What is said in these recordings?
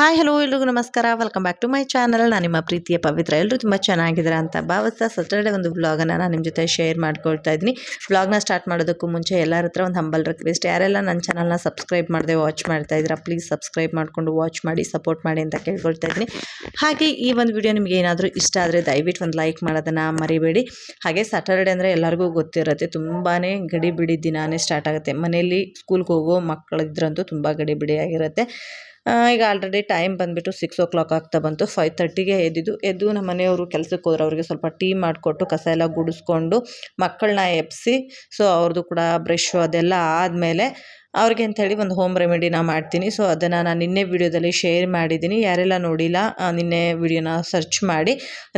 Hi hello ಎಲ್ರಿಗೂ ನಮಸ್ಕಾರ. Welcome back to my channel ನಾನು ನಿಮ್ಮ ಪ್ರೀತಿಯ ಪವಿತ್ರ. ಎಲ್ಲರೂ ತುಂಬ ಚೆನ್ನಾಗಿದ್ದಾರೆ ಅಂತ ಭಾವಿಸ್ತಾ ಸಟರ್ಡೆ ಒಂದು ವ್ಲಾಗನ್ನು ನಾನು ನಿಮ್ಮ ಜೊತೆ ಶೇರ್ ಮಾಡ್ಕೊಳ್ತಾ ಇದ್ದೀನಿ. ವ್ಲಾಗ್ನ ಸ್ಟಾರ್ಟ್ ಮಾಡೋದಕ್ಕೂ ಮುಂಚೆ ಎಲ್ಲರ ಹತ್ರ ಒಂದು ಹಂಬಲ್ ರಿಕ್ವೆಸ್ಟ್ ಯಾರೆಲ್ಲ ನನ್ನ ಚಾನಲ್ನ ಸಬ್ಸ್ಕ್ರೈಬ್ ಮಾಡದೆ ವಾಚ್ ಮಾಡ್ತಾ ಇದ್ದೀರಾ ಪ್ಲೀಸ್ ಸಬ್ಸ್ಕ್ರೈಬ್ ಮಾಡಿಕೊಂಡು ವಾಚ್ ಮಾಡಿ ಸಪೋರ್ಟ್ ಮಾಡಿ ಅಂತ ಕೇಳ್ಕೊಳ್ತಾ ಇದ್ದೀನಿ. ಹಾಗೆ ಈ ಒಂದು ವಿಡಿಯೋ ನಿಮಗೆ ಏನಾದರೂ ಇಷ್ಟ ಆದರೆ ದಯವಿಟ್ಟು ಒಂದು ಲೈಕ್ ಮಾಡೋದನ್ನು ಮರಿಬೇಡಿ. ಹಾಗೆ ಸ್ಯಾಟರ್ಡೆ ಅಂದರೆ ಎಲ್ಲರಿಗೂ ಗೊತ್ತಿರುತ್ತೆ ತುಂಬಾ ಗಡಿಬಿಡಿ ದಿನಾನೇ ಸ್ಟಾರ್ಟ್ ಆಗುತ್ತೆ. ಮನೆಯಲ್ಲಿ ಸ್ಕೂಲ್ಗೆ ಹೋಗೋ ಮಕ್ಕಳಿದ್ರಂತೂ ತುಂಬ ಗಡಿಬಿಡಿ ಆಗಿರುತ್ತೆ. ಆ, ಈಗ ಆಲ್ರೆಡಿ ಟೈಮ್ ಬಂದುಬಿಟ್ಟು ಸಿಕ್ಸ್ ಓ ಕ್ಲಾಕ್ ಆಗ್ತಾ ಬಂತು. ಫೈವ್ ತರ್ಟಿಗೆ ಎದ್ದಿದ್ದು. ಎದ್ದು ನಮ್ಮ ಮನೆಯವರು ಕೆಲಸಕ್ಕೆ ಹೋದ್ರೆ ಅವರಿಗೆ ಸ್ವಲ್ಪ ಟೀ ಮಾಡಿಕೊಟ್ಟು ಕಸ ಎಲ್ಲ ಗುಡಿಸ್ಕೊಂಡು ಮಕ್ಕಳನ್ನ ಎಬ್ಬಿಸಿ ಸೊ ಅವ್ರದ್ದು ಕೂಡ ಬ್ರಷು ಅದೆಲ್ಲ ಆದಮೇಲೆ ಅವ್ರಿಗೆ ಅಂಥೇಳಿ ಒಂದು ಹೋಮ್ ರೆಮಿಡಿನ ಮಾಡ್ತೀನಿ. ಸೊ ಅದನ್ನು ನಾನು ನಿನ್ನೆ ವಿಡಿಯೋದಲ್ಲಿ ಶೇರ್ ಮಾಡಿದ್ದೀನಿ. ಯಾರೆಲ್ಲ ನೋಡಿಲ್ಲ ನಿನ್ನೆ ವಿಡಿಯೋನ ಸರ್ಚ್ ಮಾಡಿ,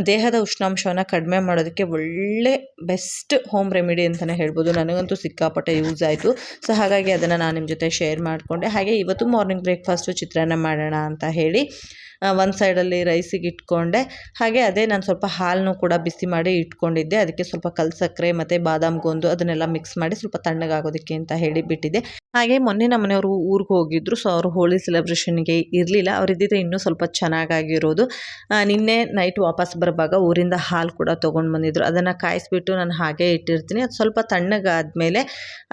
ದೇಹದ ಉಷ್ಣಾಂಶವನ್ನು ಕಡಿಮೆ ಮಾಡೋದಕ್ಕೆ ಒಳ್ಳೆ ಬೆಸ್ಟ್ ಹೋಮ್ ರೆಮಿಡಿ ಅಂತಲೇ ಹೇಳ್ಬೋದು. ನನಗಂತೂ ಸಿಕ್ಕಾಪಟ್ಟೆ ಯೂಸ್ ಆಯಿತು. ಸೊ ಹಾಗಾಗಿ ಅದನ್ನು ನಾನು ನಿಮ್ಮ ಜೊತೆ ಶೇರ್ ಮಾಡಿಕೊಂಡೆ. ಹಾಗೆ ಇವತ್ತು ಮಾರ್ನಿಂಗ್ ಬ್ರೇಕ್ಫಾಸ್ಟು ಚಿತ್ರಾನ್ನ ಮಾಡೋಣ ಅಂತ ಹೇಳಿ ಒಂದು ಸೈಡಲ್ಲಿ ರೈಸಿಗೆ ಇಟ್ಕೊಂಡೆ. ಹಾಗೆ ಅದೇ ನಾನು ಸ್ವಲ್ಪ ಹಾಲನ್ನು ಕೂಡ ಬಿಸಿ ಮಾಡಿ ಇಟ್ಕೊಂಡಿದ್ದೆ. ಅದಕ್ಕೆ ಸ್ವಲ್ಪ ಕಲ್ಸಕ್ಕರೆ ಮತ್ತು ಬಾದಾಮ್ ಗೊಂದು ಅದನ್ನೆಲ್ಲ ಮಿಕ್ಸ್ ಮಾಡಿ ಸ್ವಲ್ಪ ತಣ್ಣಗಾಗೋದಕ್ಕೆ ಅಂತ ಹೇಳಿ ಬಿಟ್ಟಿದ್ದೆ. ಹಾಗೆ ಮೊನ್ನೆ ನಮ್ಮ ಮನೆಯವರು ಊರಿಗೆ ಹೋಗಿದ್ರು. ಸೊ ಅವರು ಹೋಳಿ ಸೆಲೆಬ್ರೇಷನ್ಗೆ ಇರಲಿಲ್ಲ. ಅವರಿದ್ದಿದ್ರೆ ಇನ್ನೂ ಸ್ವಲ್ಪ ಚೆನ್ನಾಗಾಗಿರೋದು. ನಿನ್ನೆ ನೈಟ್ ವಾಪಸ್ ಬರುವಾಗ ಊರಿಂದ ಹಾಲು ಕೂಡ ತೊಗೊಂಡು ಬಂದಿದ್ರು. ಅದನ್ನು ಕಾಯಿಸ್ಬಿಟ್ಟು ನಾನು ಹಾಗೆ ಇಟ್ಟಿರ್ತೀನಿ. ಅದು ಸ್ವಲ್ಪ ತಣ್ಣಗಾದ್ಮೇಲೆ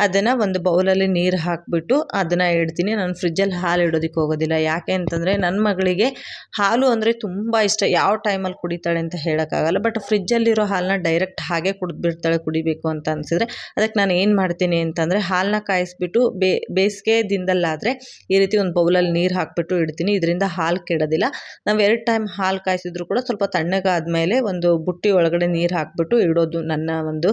ಅದನ್ನು ಒಂದು ಬೌಲಲ್ಲಿ ನೀರು ಹಾಕಿಬಿಟ್ಟು ಅದನ್ನು ಇಡ್ತೀನಿ. ನಾನು ಫ್ರಿಜ್ಜಲ್ಲಿ ಹಾಲು ಇಡೋದಕ್ಕೆ ಹೋಗೋದಿಲ್ಲ. ಯಾಕೆ ಅಂತಂದರೆ ನನ್ನ ಮಗಳಿಗೆ ಹಾಲು ಅಂದರೆ ತುಂಬ ಇಷ್ಟ. ಯಾವ ಟೈಮಲ್ಲಿ ಕುಡಿತಾಳೆ ಅಂತ ಹೇಳೋಕ್ಕಾಗಲ್ಲ. ಬಟ್ ಫ್ರಿಜ್ಜಲ್ಲಿರೋ ಹಾಲನ್ನ ಡೈರೆಕ್ಟ್ ಹಾಗೆ ಕುಡಿದ್ಬಿಡ್ತಾಳೆ ಕುಡಿಬೇಕು ಅಂತ ಅನಿಸಿದ್ರೆ ಅದಕ್ಕೆ ನಾನು ಏನು ಮಾಡ್ತೀನಿ ಅಂತಂದರೆ ಹಾಲನ್ನ ಕಾಯಿಸ್ಬಿಟ್ಟು ಬೇ ಬೇಸಿಗೆ ದಿನದಲ್ಲಾದರೆ ಈ ರೀತಿ ಒಂದು ಬೌಲಲ್ಲಿ ನೀರು ಹಾಕಿಬಿಟ್ಟು ಇಡ್ತೀನಿ. ಇದರಿಂದ ಹಾಲು ಕೆಡೋದಿಲ್ಲ. ನಾವು ಎರಡು ಟೈಮ್ ಹಾಲು ಕಾಯಿಸಿದ್ರು ಕೂಡ ಸ್ವಲ್ಪ ತಣ್ಣಗಾದ್ಮೇಲೆ ಒಂದು ಬುಟ್ಟಿ ಒಳಗಡೆ ನೀರು ಹಾಕಿಬಿಟ್ಟು ಇಡೋದು ನನ್ನ ಒಂದು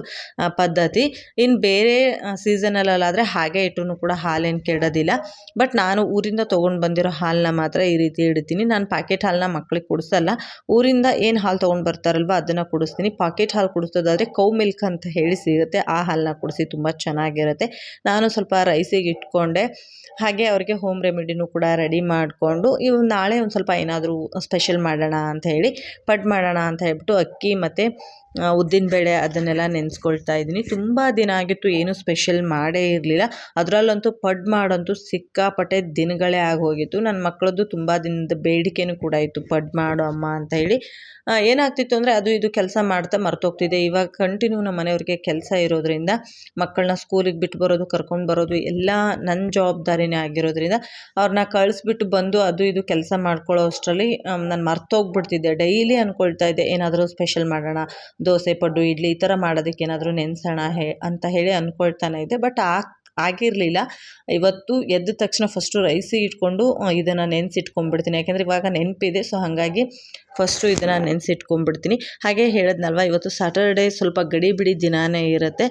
ಪದ್ಧತಿ. ಇನ್ನು ಬೇರೆ ಸೀಸನಲ್ಲಾದರೆ ಹಾಗೆ ಇಟ್ಟು ಕೂಡ ಹಾಲೇನು ಕೆಡೋದಿಲ್ಲ. ಬಟ್ ನಾನು ಊರಿಂದ ತೊಗೊಂಡು ಬಂದಿರೋ ಹಾಲನ್ನ ಮಾತ್ರ ಈ ರೀತಿ ಇಡ್ತೀನಿ. ನಾನು ಪ್ಯಾಕೆಟ್ ಹಾಲನ್ನ ಮಕ್ಕಳಿಗೆ ಕುಡಿಸಲ್ಲ. ಊರಿಂದ ಏನು ಹಾಲು ತೊಗೊಂಡು ಬರ್ತಾರಲ್ವ ಅದನ್ನು ಕುಡಿಸ್ತೀನಿ. ಪಾಕೆಟ್ ಹಾಲು ಕುಡಿಸೋದಾದರೆ ಕೌ ಮಿಲ್ಕ್ ಅಂತ ಹೇಳಿ ಸಿಗುತ್ತೆ. ಆ ಹಾಲನ್ನ ಕುಡಿಸಿ ತುಂಬ ಚೆನ್ನಾಗಿರುತ್ತೆ. ನಾನು ಸ್ವಲ್ಪ ರೈಸಿಗೆ ಇಟ್ಕೊಂಡೆ. ಹಾಗೆ ಅವ್ರಿಗೆ ಹೋಮ್ ರೆಮಿಡಿನೂ ಕೂಡ ರೆಡಿ ಮಾಡಿಕೊಂಡು, ಇವು ನಾಳೆ ಒಂದು ಸ್ವಲ್ಪ ಏನಾದರೂ ಸ್ಪೆಷಲ್ ಮಾಡೋಣ ಅಂತ ಹೇಳಿ ಪಡ್ಡು ಮಾಡೋಣ ಅಂತ ಹೇಳ್ಬಿಟ್ಟು ಅಕ್ಕಿ ಮತ್ತು ಉದ್ದಿನಬೇಳೆ ಅದನ್ನೆಲ್ಲ ನೆನೆಸ್ಕೊಳ್ತಾ ಇದ್ದೀನಿ. ತುಂಬ ದಿನ ಆಗಿತ್ತು, ಏನೂ ಸ್ಪೆಷಲ್ ಮಾಡೇ ಇರಲಿಲ್ಲ. ಅದರಲ್ಲಂತೂ ಪಡ್ ಮಾಡಂತೂ ಸಿಕ್ಕಾಪಟ್ಟೆ ದಿನಗಳೇ ಆಗೋಗಿತ್ತು. ನನ್ನ ಮಕ್ಕಳದ್ದು ತುಂಬ ದಿನದ ಬೇಡಿಕೆನೂ ಕೂಡ ಇತ್ತು, ಪಡ್ ಮಾಡು ಅಮ್ಮ ಅಂತ ಹೇಳಿ. ಏನಾಗ್ತಿತ್ತು ಅಂದರೆ ಅದು ಇದು ಕೆಲಸ ಮಾಡ್ತಾ ಮರ್ತೋಗ್ತಿದೆ. ಇವಾಗ ಕಂಟಿನ್ಯೂ ನಮ್ಮ ಮನೆಯವ್ರಿಗೆ ಕೆಲಸ ಇರೋದ್ರಿಂದ, ಮಕ್ಕಳನ್ನ ಸ್ಕೂಲಿಗೆ ಬಿಟ್ಟು ಬರೋದು, ಕರ್ಕೊಂಡು ಬರೋದು, ಎಲ್ಲ ನನ್ನ ಜವಾಬ್ದಾರಿನೇ ಆಗಿರೋದ್ರಿಂದ ಅವ್ರನ್ನ ಕಳಿಸ್ಬಿಟ್ಟು ಬಂದು ಅದು ಇದು ಕೆಲಸ ಮಾಡ್ಕೊಳ್ಳೋ ಅಷ್ಟರಲ್ಲಿ ನಾನು ಮರ್ತೋಗ್ಬಿಡ್ತಿದ್ದೆ. ಡೈಲಿ ಅಂದ್ಕೊಳ್ತಾ ಇದ್ದೆ, ಏನಾದರೂ ಸ್ಪೆಷಲ್ ಮಾಡೋಣ ದೋಸೆ, ಪಡ್ಡು, ಇಡ್ಲಿ ಈ ಥರ ಮಾಡೋದಕ್ಕೆ ಏನಾದರೂ ನೆನೆಸೋಣ ಹೇ ಅಂತ ಹೇಳಿ ಅಂದ್ಕೊಳ್ತಾನೆ ಇದ್ದೆ ಬಟ್ ಆ ಆಗಿರಲಿಲ್ಲ. ಇವತ್ತು ಎದ್ದ ತಕ್ಷಣ ಫಸ್ಟು ರೈಸಿಗೆ ಇಟ್ಕೊಂಡು ಇದನ್ನು ನೆನೆಸಿಟ್ಕೊಂಡ್ಬಿಡ್ತೀನಿ. ಯಾಕೆಂದರೆ ಇವಾಗ ನೆನಪಿದೆ. ಸೊ, ಹಾಗಾಗಿ ಫಸ್ಟು ಇದನ್ನು ನೆನೆಸಿಟ್ಕೊಂಡ್ಬಿಡ್ತೀನಿ. ಹಾಗೆ ಹೇಳಿದ್ನಲ್ವ, ಇವತ್ತು ಸ್ಯಾಟರ್ಡೇ ಸ್ವಲ್ಪ ಗಡಿಬಿಡಿ ದಿನಾನೇ ಇರುತ್ತೆ.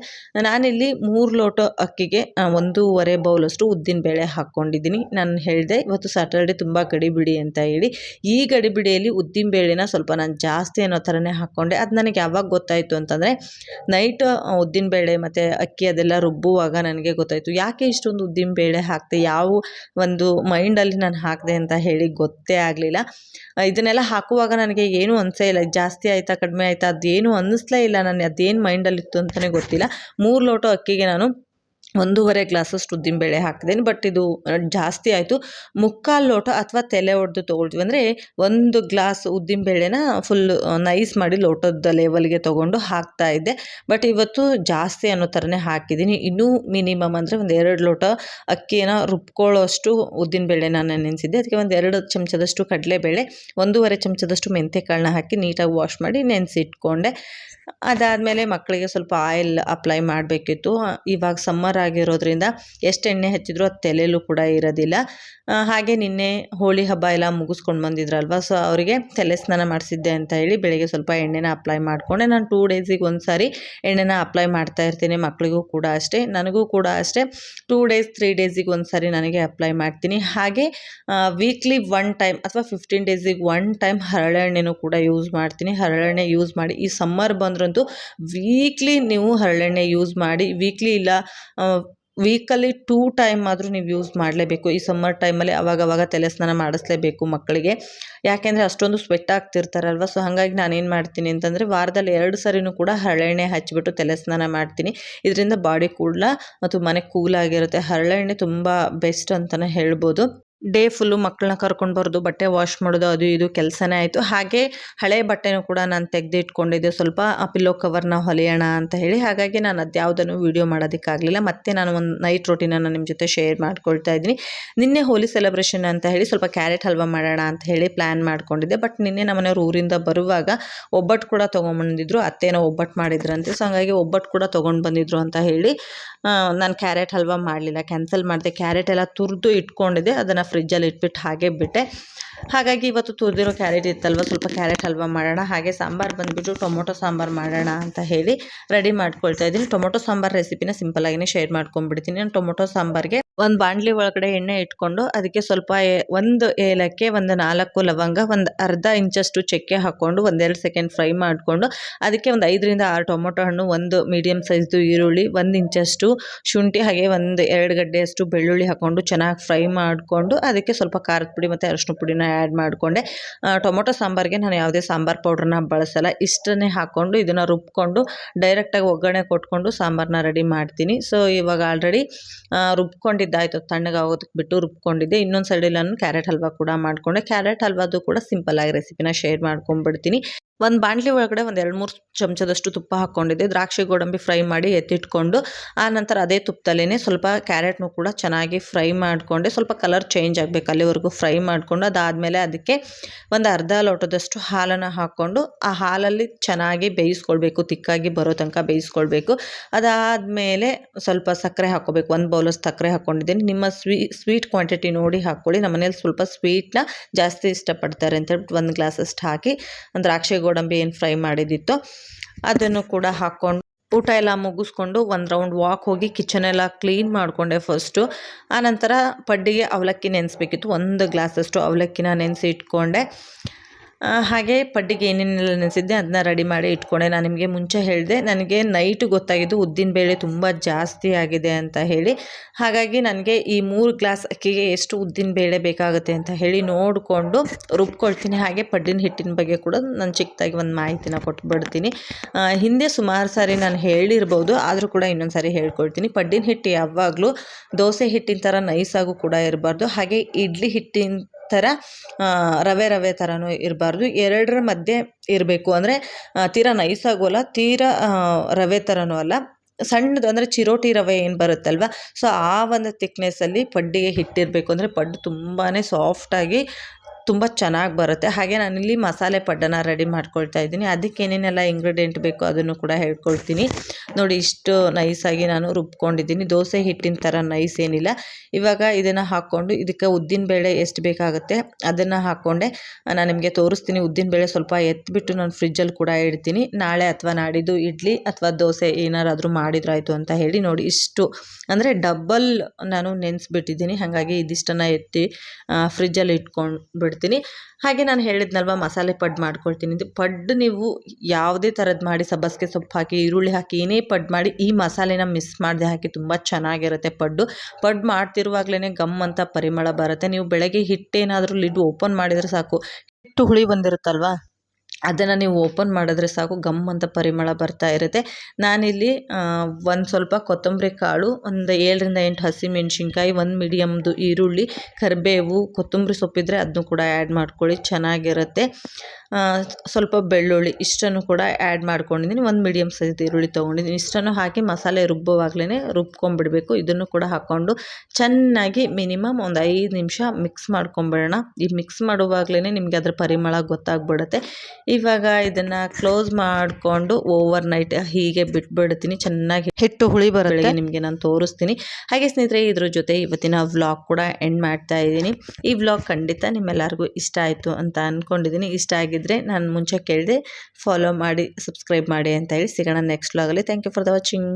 ನಾನಿಲ್ಲಿ ಮೂರು ಲೋಟ ಅಕ್ಕಿಗೆ ಒಂದೂವರೆ ಬೌಲಷ್ಟು ಉದ್ದಿನ ಬೇಳೆ ಹಾಕ್ಕೊಂಡಿದ್ದೀನಿ. ನಾನು ಹೇಳಿದೆ, ಇವತ್ತು ಸ್ಯಾಟರ್ಡೇ ತುಂಬ ಗಡಿಬಿಡಿ ಅಂತ ಹೇಳಿ. ಈ ಗಡಿಬಿಡಿಯಲ್ಲಿ ಉದ್ದಿನಬೇಳೆನ ಸ್ವಲ್ಪ ನಾನು ಜಾಸ್ತಿ ಅನ್ನೋ ಥರನೇ ಹಾಕ್ಕೊಂಡೆ. ಅದು ನನಗೆ ಯಾವಾಗ ಗೊತ್ತಾಯಿತು ಅಂತಂದರೆ ನೈಟ್ ಉದ್ದಿನಬೇಳೆ ಮತ್ತು ಅಕ್ಕಿ ಅದೆಲ್ಲ ರುಬ್ಬುವಾಗ ನನಗೆ ಗೊತ್ತಾಯಿತು. ಯಾಕೆ ಇಷ್ಟೊಂದು ಉದ್ದಿನ ಬೇಳೆ ಹಾಕ್ತೆ ಯಾವ ಒಂದು ಮೈಂಡಲ್ಲಿ ನಾನು ಹಾಕಿದೆ ಅಂತ ಹೇಳಿ ಗೊತ್ತೇ ಆಗಲಿಲ್ಲ. ಇದನ್ನೆಲ್ಲ ಹಾಕುವಾಗ ನನಗೆ ಏನೂ ಅನಿಸೇ ಇಲ್ಲ ಜಾಸ್ತಿ ಆಯಿತಾ, ಕಡಿಮೆ ಆಯಿತಾ, ಅದೇನು ಅನ್ನಿಸ್ಲೇ ಇಲ್ಲ ನಾನು ಅದೇನು ಮೈಂಡಲ್ಲಿತ್ತು ಅಂತಲೇ ಗೊತ್ತಿಲ್ಲ. ಮೂರು ಲೋಟ ಅಕ್ಕಿಗೆ ನಾನು ಒಂದೂವರೆ ಗ್ಲಾಸಷ್ಟು ಉದ್ದಿನಬೇಳೆ ಹಾಕಿದ್ದೀನಿ ಬಟ್ ಇದು ಜಾಸ್ತಿ ಆಯಿತು. ಮುಕ್ಕಾಲು ಲೋಟ ಅಥವಾ ತಲೆ ಒಡೆದು ತೊಗೊಳ್ತೀವಿ. ಅಂದರೆ ಒಂದು ಗ್ಲಾಸ್ ಉದ್ದಿನಬೇಳೆನ ಫುಲ್ ನೈಸ್ ಮಾಡಿ ಲೋಟದ ಲೆವೆಲ್ಗೆ ತೊಗೊಂಡು ಹಾಕ್ತಾ ಇದ್ದೆ. ಬಟ್ ಇವತ್ತು ಜಾಸ್ತಿ ಅನ್ನೋ ಥರನೇ ಹಾಕಿದ್ದೀನಿ. ಇನ್ನೂ ಮಿನಿಮಮ್ ಅಂದರೆ ಒಂದು ಎರಡು ಲೋಟ ಅಕ್ಕಿನ ರುಬ್ಕೊಳ್ಳೋಷ್ಟು ಉದ್ದಿನಬೇಳೆ ನಾನು ನೆನೆಸಿದ್ದೆ. ಅದಕ್ಕೆ ಒಂದು ಎರಡು ಚಮಚದಷ್ಟು ಕಡಲೆಬೇಳೆ, ಒಂದೂವರೆ ಚಮಚದಷ್ಟು ಮೆಂತ್ಯಕಾಳನ್ನ ಹಾಕಿ ನೀಟಾಗಿ ವಾಶ್ ಮಾಡಿ ನೆನೆಸಿಟ್ಕೊಂಡೆ. ಅದಾದಮೇಲೆ ಮಕ್ಕಳಿಗೆ ಸ್ವಲ್ಪ ಆಯಿಲ್ ಅಪ್ಲೈ ಮಾಡಬೇಕಿತ್ತು. ಇವಾಗ ಸಮ್ಮರ್ ಆಗಿರೋದ್ರಿಂದ ಎಷ್ಟು ಎಣ್ಣೆ ಹಚ್ಚಿದ್ರೂ ಅದು ತಲೆಯಲ್ಲೂ ಕೂಡ ಇರೋದಿಲ್ಲ. ಹಾಗೆ ನಿನ್ನೆ ಹೋಳಿ ಹಬ್ಬ ಎಲ್ಲ ಮುಗಿಸ್ಕೊಂಡು ಬಂದಿದ್ರಲ್ವ? ಸೊ ಅವರಿಗೆ ತಲೆ ಸ್ನಾನ ಮಾಡಿಸಿದ್ದೆ ಅಂತ ಹೇಳಿ ಬೆಳಗ್ಗೆ ಸ್ವಲ್ಪ ಎಣ್ಣೆನ ಅಪ್ಲೈ ಮಾಡಿಕೊಂಡೆ. ನಾನು ಟೂ ಡೇಸಿಗೆ ಒಂದು ಸಾರಿ ಎಣ್ಣೆನ ಅಪ್ಲೈ ಮಾಡ್ತಾ ಇರ್ತೀನಿ ಮಕ್ಕಳಿಗೂ ಕೂಡ ಅಷ್ಟೇ, ನನಗೂ ಕೂಡ ಅಷ್ಟೇ. ಟೂ ಡೇಸ್ ತ್ರೀ ಡೇಸಿಗೆ ಒಂದು ಸಾರಿ ನನಗೆ ಅಪ್ಲೈ ಮಾಡ್ತೀನಿ. ಹಾಗೆ ವೀಕ್ಲಿ ಒನ್ ಟೈಮ್ ಅಥವಾ ಫಿಫ್ಟೀನ್ ಡೇಸಿಗೆ ಒನ್ ಟೈಮ್ ಹರಳೆಣ್ಣೆನೂ ಕೂಡ ಯೂಸ್ ಮಾಡ್ತೀನಿ. ಹರಳೆಣ್ಣೆ ಯೂಸ್ ಮಾಡಿ ಈ ಸಮ್ಮರ್ ಬಂದ್ರಂತೂ ವೀಕ್ಲಿ ನೀವು ಹರಳೆಣ್ಣೆ ಯೂಸ್ ಮಾಡಿ ವೀಕ್ಲಿ ಇಲ್ಲ ವೀಕಲ್ಲಿ ಟೂ ಟೈಮ್ ಆದರೂ ನೀವು ಯೂಸ್ ಮಾಡಲೇಬೇಕು. ಈ ಸಮ್ಮರ್ ಟೈಮಲ್ಲಿ ಅವಾಗವಾಗ ತಲೆ ಸ್ನಾನ ಮಾಡಿಸ್ಲೇಬೇಕು ಮಕ್ಕಳಿಗೆ. ಯಾಕೆಂದರೆ ಅಷ್ಟೊಂದು ಸ್ವೆಟ್ ಆಗ್ತಿರ್ತಾರಲ್ವ ಸೊ ಹಾಗಾಗಿ ನಾನೇನು ಮಾಡ್ತೀನಿ ಅಂತಂದರೆ ವಾರದಲ್ಲಿ ಎರಡು ಸರಿನೂ ಕೂಡ ಹರಳೆಣ್ಣೆ ಹಚ್ಚಿಬಿಟ್ಟು ತಲೆ ಸ್ನಾನ ಮಾಡ್ತೀನಿ. ಇದರಿಂದ ಬಾಡಿ ಕೂಡ ಮನೆ ಕೂಲಾಗಿರುತ್ತೆ ಹರಳೆಣ್ಣೆ ತುಂಬ ಬೆಸ್ಟ್ ಅಂತಲೇ ಹೇಳ್ಬೋದು. ಡೇ ಫುಲ್ಲು ಮಕ್ಕಳನ್ನ ಕರ್ಕೊಂಡು ಬರೋದು, ಬಟ್ಟೆ ವಾಶ್ ಮಾಡೋದು, ಅದು ಇದು ಕೆಲಸನೇ ಆಯಿತು. ಹಾಗೆ ಹಳೆ ಬಟ್ಟೆನೂ ಕೂಡ ನಾನು ತೆಗೆದು ಇಟ್ಕೊಂಡಿದ್ದೆ ಸ್ವಲ್ಪ ಆ ಪಿಲ್ಲೋ ಕವರ್ನ ಹೊಲಿಯೋಣ ಅಂತ ಹೇಳಿ. ಹಾಗಾಗಿ ನಾನು ಅದ್ಯಾವುದನ್ನು ವೀಡಿಯೋ ಮಾಡೋದಕ್ಕಾಗಲಿಲ್ಲ. ಮತ್ತೆ ನಾನು ಒಂದು ನೈಟ್ ರೊಟೀನನ್ನು ನಿಮ್ಮ ಜೊತೆ ಶೇರ್ ಮಾಡ್ಕೊಳ್ತಾ ಇದ್ದೀನಿ. ನಿನ್ನೆ ಹೋಲಿ ಸೆಲೆಬ್ರೇಷನ್ ಅಂತ ಹೇಳಿ ಸ್ವಲ್ಪ ಕ್ಯಾರೆಟ್ ಹಲ್ವಾ ಮಾಡೋಣ ಅಂತ ಹೇಳಿ ಪ್ಲ್ಯಾನ್ ಮಾಡ್ಕೊಂಡಿದ್ದೆ. ಬಟ್ ನಿನ್ನೆ ನಮ್ಮನೆಯವ್ರು ಊರಿಂದ ಬರುವಾಗ ಒಬ್ಬಟ್ಟು ಕೂಡ ತೊಗೊಂಬಂದಿದ್ರು. ಅತ್ತೇನೋ ಒಬ್ಬಟ್ಟು ಮಾಡಿದ್ರಂತೆ. ಸೊ ಹಾಗಾಗಿ ಒಬ್ಬಟ್ಟು ಕೂಡ ತೊಗೊಂಡು ಬಂದಿದ್ರು ಅಂತ ಹೇಳಿ ನಾನು ಕ್ಯಾರೆಟ್ ಹಲ್ವಾ ಮಾಡಲಿಲ್ಲ. ಕ್ಯಾನ್ಸಲ್ ಮಾಡಿದೆ. ಕ್ಯಾರೆಟ್ ಎಲ್ಲ ತುರಿದು ಇಟ್ಕೊಂಡಿದ್ದೆ. ಅದನ್ನು ಫ್ರಿಜ್ಜಲ್ಲಿ ಇಟ್ಬಿಟ್ಟು ಹಾಗೆ ಬಿಟ್ಟೆ. ಹಾಗಾಗಿ ಇವತ್ತು ತುರಿದಿರೋ ಕ್ಯಾರೆಟ್ ಇತ್ತಲ್ವ, ಸ್ವಲ್ಪ ಕ್ಯಾರೆಟ್ ಹಲ್ವ ಮಾಡೋಣ, ಹಾಗೆ ಸಾಂಬಾರು ಬಂದುಬಿಟ್ಟು ಟೊಮೊಟೊ ಸಾಂಬಾರು ಮಾಡೋಣ ಅಂತ ಹೇಳಿ ರೆಡಿ ಮಾಡ್ಕೊಳ್ತಾ ಇದ್ದೀನಿ. ಟೊಮೊಟೊ ಸಾಂಬಾರು ರೆಸಿಪಿನ ಸಿಂಪಲಾಗಿನೇ ಶೇರ್ ಮಾಡ್ಕೊಂಡ್ಬಿಡ್ತೀನಿ. ನಾನು ಟೊಮೊಟೊ ಸಾಂಬಾರಿಗೆ ಒಂದು ಬಾಣಲಿ ಒಳಗಡೆ ಎಣ್ಣೆ ಇಟ್ಕೊಂಡು ಅದಕ್ಕೆ ಸ್ವಲ್ಪ ಒಂದು ಏಲಕ್ಕಿ ಒಂದು ನಾಲ್ಕು ಲವಂಗ, ಒಂದು ಅರ್ಧ ಇಂಚಷ್ಟು ಚಕ್ಕೆ ಹಾಕ್ಕೊಂಡು ಒಂದೆರಡು ಸೆಕೆಂಡ್ ಫ್ರೈ ಮಾಡಿಕೊಂಡು ಅದಕ್ಕೆ ಒಂದು ಐದರಿಂದ ಆರು ಟೊಮೊಟೊ ಹಣ್ಣು, ಒಂದು ಮೀಡಿಯಮ್ ಸೈಜ್ದು ಈರುಳ್ಳಿ, ಒಂದು ಇಂಚಷ್ಟು ಶುಂಠಿ, ಹಾಗೆ ಒಂದು ಎರಡು ಗಡ್ಡೆಯಷ್ಟು ಬೆಳ್ಳುಳ್ಳಿ ಹಾಕ್ಕೊಂಡು ಚೆನ್ನಾಗಿ ಫ್ರೈ ಮಾಡಿಕೊಂಡು ಅದಕ್ಕೆ ಸ್ವಲ್ಪ ಖಾರದ ಪುಡಿ ಮತ್ತು ಅರಶಿನ ಪುಡಿನ ಆ್ಯಡ್ ಮಾಡಿಕೊಂಡೆ. ಟೊಮೊಟೊ ಸಾಂಬಾರಿಗೆ ನಾನು ಯಾವುದೇ ಸಾಂಬಾರು ಪೌಡ್ರನ್ನ ಬಳಸಲ್ಲ. ಇಷ್ಟನ್ನೇ ಹಾಕ್ಕೊಂಡು ಇದನ್ನು ರುಬ್ಕೊಂಡು ಡೈರೆಕ್ಟಾಗಿ ಒಗ್ಗರಣೆ ಕೊಟ್ಕೊಂಡು ಸಾಂಬಾರನ್ನ ರೆಡಿ ಮಾಡ್ತೀನಿ. ಸೊ ಇವಾಗ ಆಲ್ರೆಡಿ ರುಬ್ಕೊಂಡಿದ್ದಾಯಿತು ತಣ್ಣಗಾಗೋದಕ್ಕೆ ಬಿಟ್ಟು ರುಬ್ಕೊಂಡಿದ್ದೆ. ಇನ್ನೊಂದು ಸೈಡಲ್ಲಿ ನಾನು ಕ್ಯಾರೆಟ್ ಹಲ್ವಾ ಕೂಡ ಮಾಡಿಕೊಂಡೆ. ಕ್ಯಾರೆಟ್ ಹಲ್ವಾದು ಕೂಡ ಸಿಂಪಲ್ಲಾಗಿ ರೆಸಿಪಿನ ಶೇರ್ ಮಾಡ್ಕೊಂಡ್ಬಿಡ್ತೀನಿ ಒಂದು ಬಾಣಲಿ ಒಳಗಡೆ ಒಂದು ಎರಡು ಮೂರು ಚಮಚದಷ್ಟು ತುಪ್ಪ ಹಾಕ್ಕೊಂಡಿದ್ದೆ ದ್ರಾಕ್ಷಿ ಗೋಡಂಬಿ ಫ್ರೈ ಮಾಡಿ ಎತ್ತಿಟ್ಕೊಂಡು, ಆ ನಂತರ ಅದೇ ತುಪ್ಪದಲ್ಲೇ ಸ್ವಲ್ಪ ಕ್ಯಾರೆಟ್ನು ಕೂಡ ಚೆನ್ನಾಗಿ ಫ್ರೈ ಮಾಡಿಕೊಂಡೆ. ಸ್ವಲ್ಪ ಕಲರ್ ಚೇಂಜ್ ಆಗಬೇಕು ಅಲ್ಲಿವರೆಗೂ ಫ್ರೈ ಮಾಡಿಕೊಂಡು, ಅದಾದಮೇಲೆ ಅದಕ್ಕೆ ಒಂದು ಅರ್ಧ ಲೋಟದಷ್ಟು ಹಾಲನ್ನು ಹಾಕ್ಕೊಂಡು, ಆ ಹಾಲಲ್ಲಿ ಚೆನ್ನಾಗಿ ಬೇಯಿಸ್ಕೊಳ್ಬೇಕು, ತಿಕ್ಕಾಗಿ ಬರೋ ತನಕ ಬೇಯಿಸ್ಕೊಳ್ಬೇಕು. ಅದಾದಮೇಲೆ ಸ್ವಲ್ಪ ಸಕ್ಕರೆ ಹಾಕ್ಕೋಬೇಕು. ಒಂದು ಬೌಲಸ್ ಸಕ್ಕರೆ ಹಾಕ್ಕೊಂಡಿದ್ದೀನಿ. ನಿಮ್ಮ ಸ್ವೀ, ಸ್ವೀಟ್ ಕ್ವಾಂಟಿಟಿ ನೋಡಿ ಹಾಕ್ಕೊಳ್ಳಿ. ನಮ್ಮ ಮನೇಲಿ ಸ್ವಲ್ಪ ಸ್ವೀಟ್ನ ಜಾಸ್ತಿ ಇಷ್ಟಪಡ್ತಾರೆ ಅಂತ ಹೇಳ್ಬಿಟ್ಟು ಒಂದು ಗ್ಲಾಸಷ್ಟು ಹಾಕಿ ದ್ರಾಕ್ಷಿ ಗೋಡಂಬಿ ಏನು ಫ್ರೈ ಮಾಡಿದ್ದಿತ್ತು ಅದನ್ನು ಕೂಡ ಹಾಕ್ಕೊಂಡು ಊಟ ಎಲ್ಲ ಮುಗಿಸ್ಕೊಂಡು ಒಂದು ರೌಂಡ್ ವಾಕ್ ಹೋಗಿ ಕಿಚನ್ ಎಲ್ಲ ಕ್ಲೀನ್ ಮಾಡಿಕೊಂಡೆ ಫಸ್ಟು. ಆನಂತರ ಪಡ್ಡಿಗೆ ಅವಲಕ್ಕಿ ನೆನೆಸ್ಬೇಕಿತ್ತು. ಒಂದು ಗ್ಲಾಸಷ್ಟು ಅವಲಕ್ಕಿನ ನೆನೆಸಿ ಇಟ್ಕೊಂಡೆ ಹಾಗೆ ಪಡ್ಡಿಗೆ ಏನೇನೆಲ್ಲ ನೆನೆಸಿದ್ದೆ, ಅದನ್ನ ರೆಡಿ ಮಾಡಿ ಇಟ್ಕೊಂಡೆ. ನಾನು ನಿಮಗೆ ಮುಂಚೆ ಹೇಳಿದೆ, ನನಗೆ ನೈಟ್ ಗೊತ್ತಾಗಿದ್ದು ಉದ್ದಿನ ಬೇಳೆ ತುಂಬ ಜಾಸ್ತಿ ಆಗಿದೆ ಅಂತ ಹೇಳಿ. ಹಾಗಾಗಿ ನನಗೆ ಈ ಮೂರು ಗ್ಲಾಸ್ ಅಕ್ಕಿಗೆ ಎಷ್ಟು ಉದ್ದಿನ ಬೇಳೆ ಬೇಕಾಗುತ್ತೆ ಅಂತ ಹೇಳಿ ನೋಡಿಕೊಂಡು ರುಬ್ಕೊಳ್ತೀನಿ. ಹಾಗೆ ಪಡ್ಡಿನ ಹಿಟ್ಟಿನ ಬಗ್ಗೆ ಕೂಡ ನಾನು ಚಿಕ್ಕದಾಗಿ ಒಂದು ಮಾಹಿತಿನ ಕೊಟ್ಬಿಡ್ತೀನಿ. ಹಿಂದೆ ಸುಮಾರು ಸಾರಿ ನಾನು ಹೇಳಿರ್ಬೋದು, ಆದರೂ ಕೂಡ ಇನ್ನೊಂದು ಸಾರಿ ಹೇಳ್ಕೊಳ್ತೀನಿ ಪಡ್ಡಿನ ಹಿಟ್ಟು ಯಾವಾಗಲೂ ದೋಸೆ ಹಿಟ್ಟಿನ ಥರ ನೈಸಾಗೂ ಕೂಡ ಇರಬಾರ್ದು. ಹಾಗೆ ಇಡ್ಲಿ ಹಿಟ್ಟಿನ ಥರ ರವೆ ರವೆ ಥರನೂ ಇರಬಾರ್ದು. ಎರಡರ ಮಧ್ಯೆ ಇರಬೇಕು ಅಂದರೆ ತೀರಾ ನೈಸಾಗೂ ಆಗೋಲ್ಲ ತೀರಾ ರವೆ ಥರನೂ ಅಲ್ಲ. ಸಣ್ಣದು ಅಂದರೆ ಚಿರೋಟಿ ರವೆ ಏನು ಬರುತ್ತಲ್ವ, ಸೊ ಆ ಒಂದು ತಿಕ್ನೆಸ್ಸಲ್ಲಿ ಪಡ್ಡಿಗೆ ಹಿಟ್ಟಿರಬೇಕು ಅಂದರೆ ಪಡ್ಡು ತುಂಬಾ ಸಾಫ್ಟಾಗಿ ತುಂಬ ಚೆನ್ನಾಗಿ ಬರುತ್ತೆ. ಹಾಗೆ ನಾನಿಲ್ಲಿ ಮಸಾಲೆ ಪಡ್ಡನ ರೆಡಿ ಮಾಡ್ಕೊಳ್ತಾ ಇದ್ದೀನಿ. ಅದಕ್ಕೆ ಏನೇನೆಲ್ಲ ಇಂಗ್ರೀಡಿಯೆಂಟ್ ಬೇಕು ಅದನ್ನು ಕೂಡ ಹೇಳ್ಕೊಳ್ತೀನಿ. ನೋಡಿ, ಇಷ್ಟು ನೈಸಾಗಿ ನಾನು ರುಬ್ಕೊಂಡಿದ್ದೀನಿ. ದೋಸೆ ಹಿಟ್ಟಿನ ಥರ ನೈಸ್ ಏನಿಲ್ಲ. ಇವಾಗ ಇದನ್ನು ಹಾಕ್ಕೊಂಡು ಇದಕ್ಕೆ ಉದ್ದಿನಬೇಳೆ ಎಷ್ಟು ಬೇಕಾಗುತ್ತೆ ಅದನ್ನು ಹಾಕ್ಕೊಂಡೆ. ನಾನು ನಿಮಗೆ ತೋರಿಸ್ತೀನಿ. ಉದ್ದಿನಬೇಳೆ ಸ್ವಲ್ಪ ಎತ್ತಿಬಿಟ್ಟು ನಾನು ಫ್ರಿಜ್ಜಲ್ಲಿ ಕೂಡ ಇಡ್ತೀನಿ. ನಾಳೆ ಅಥವಾ ನಾಡಿದ್ದು ಇಡ್ಲಿ ಅಥವಾ ದೋಸೆ ಏನಾರಾದರೂ ಮಾಡಿದ್ರಾಯಿತು ಅಂತ ಹೇಳಿ ನೋಡಿ, ಇಷ್ಟು. ಅಂದರೆ ಡಬ್ಬಲ್ ನಾನು ನೆನೆಸ್ಬಿಟ್ಟಿದ್ದೀನಿ. ಹಾಗಾಗಿ ಇದಿಷ್ಟನ್ನು ಎತ್ತಿ ಫ್ರಿಜ್ಜಲ್ಲಿ ಇಟ್ಕೊಂಡು ಬಿಡ್ತೀನಿ ಹಾಗೆ ನಾನು ಹೇಳಿದ್ನಲ್ವ, ಮಸಾಲೆ ಪಡ್ ಮಾಡ್ಕೊಳ್ತೀನಿ ಇದು ಪಡ್ಡು ನೀವು ಯಾವುದೇ ಥರದ್ದು ಮಾಡಿ, ಸಬ್ಬಸಿಗೆ ಸೊಪ್ಪು ಹಾಕಿ, ಈರುಳ್ಳಿ ಹಾಕಿ, ಏನೇ ಪಡ್ ಮಾಡಿ, ಈ ಮಸಾಲೆನ ಮಿಸ್ ಮಾಡದೆ ಹಾಕಿ ತುಂಬ ಚೆನ್ನಾಗಿರುತ್ತೆ ಪಡ್ಡು. ಪಡ್ ಮಾಡ್ತಿರುವಾಗಲೇ ಗಮ್ ಅಂತ ಪರಿಮಳ ಬರುತ್ತೆ. ನೀವು ಬೆಳಗ್ಗೆ ಹಿಟ್ಟೇನಾದರೂ ಲಿಡ್ ಓಪನ್ ಮಾಡಿದರೆ ಸಾಕು. ಹಿಟ್ಟು ಹುಳಿ ಬಂದಿರುತ್ತಲ್ವಾ? ಅದನ್ನು ನೀವು ಓಪನ್ ಮಾಡಿದ್ರೆ ಸಾಕು, ಗಮ್ ಅಂತ ಪರಿಮಳ ಬರ್ತಾ ಇರುತ್ತೆ. ನಾನಿಲ್ಲಿ ಒಂದು ಸ್ವಲ್ಪ ಕೊತ್ತಂಬರಿ ಕಾಳು, ಒಂದು ಏಳರಿಂದ ಎಂಟು ಹಸಿಮೆಣ್ಸಿನ್ಕಾಯಿ ಒಂದು ಮೀಡಿಯಮ್ದು ಈರುಳ್ಳಿ, ಕರಿಬೇವು, ಕೊತ್ತಂಬರಿ ಸೊಪ್ಪಿದ್ರೆ ಅದನ್ನು ಕೂಡ ಆ್ಯಡ್ ಮಾಡ್ಕೊಳ್ಳಿ, ಚೆನ್ನಾಗಿರುತ್ತೆ. ಸ್ವಲ್ಪ ಬೆಳ್ಳುಳ್ಳಿ ಇಷ್ಟನ್ನು ಕೂಡ ಆ್ಯಡ್ ಮಾಡ್ಕೊಂಡಿದ್ದೀನಿ. ಒಂದು ಮೀಡಿಯಮ್ ಸೈಜ್ ಈರುಳ್ಳಿ ತೊಗೊಂಡಿದ್ದೀನಿ. ಇಷ್ಟನ್ನು ಹಾಕಿ ಮಸಾಲೆ ರುಬ್ಬುವಾಗಲೇ ರುಬ್ಕೊಂಡ್ಬಿಡಬೇಕು. ಇದನ್ನು ಕೂಡ ಹಾಕ್ಕೊಂಡು ಚೆನ್ನಾಗಿ ಮಿನಿಮಮ್ ಒಂದು ಐದು ನಿಮಿಷ ಮಿಕ್ಸ್ ಮಾಡ್ಕೊಂಬಿಡೋಣ. ಈ ಮಿಕ್ಸ್ ಮಾಡುವಾಗಲೇ ನಿಮಗೆ ಅದರ ಪರಿಮಳ ಗೊತ್ತಾಗ್ಬಿಡುತ್ತೆ. ಇವಾಗ ಇದನ್ನು ಕ್ಲೋಸ್ ಮಾಡಿಕೊಂಡು ಓವರ್ ನೈಟ್ ಹೀಗೆ ಬಿಟ್ಬಿಡ್ತೀನಿ. ಚೆನ್ನಾಗಿ ಹಿಟ್ಟು ಹುಳಿ ಬರುತ್ತೆ. ನಿಮಗೆ ನಾನು ತೋರಿಸ್ತೀನಿ. ಹಾಗೆ ಸ್ನೇಹಿತರೆ, ಇದ್ರ ಜೊತೆ ಇವತ್ತಿನ ವ್ಲಾಗ್ ಕೂಡ ಎಂಡ್ ಮಾಡ್ತಾ ಇದ್ದೀನಿ. ಈ ವ್ಲಾಗ್ ಖಂಡಿತ ನಿಮ್ಮೆಲ್ಲರಿಗೂ ಇಷ್ಟ ಆಯಿತು ಅಂತ ಅಂದ್ಕೊಂಡಿದ್ದೀನಿ ಇಷ್ಟ ಆಗಿದ್ದರೆ ನಾನು ಮುಂಚೆ ಕೇಳಿದೆ ಫಾಲೋ ಮಾಡಿ ಸಬ್ಸ್ಕ್ರೈಬ್ ಮಾಡಿ ಅಂತ ಹೇಳಿ ಸಿಗೋಣ ನೆಕ್ಸ್ಟ್ ವ್ಲಾಗಲ್ಲಿ thank you for the watching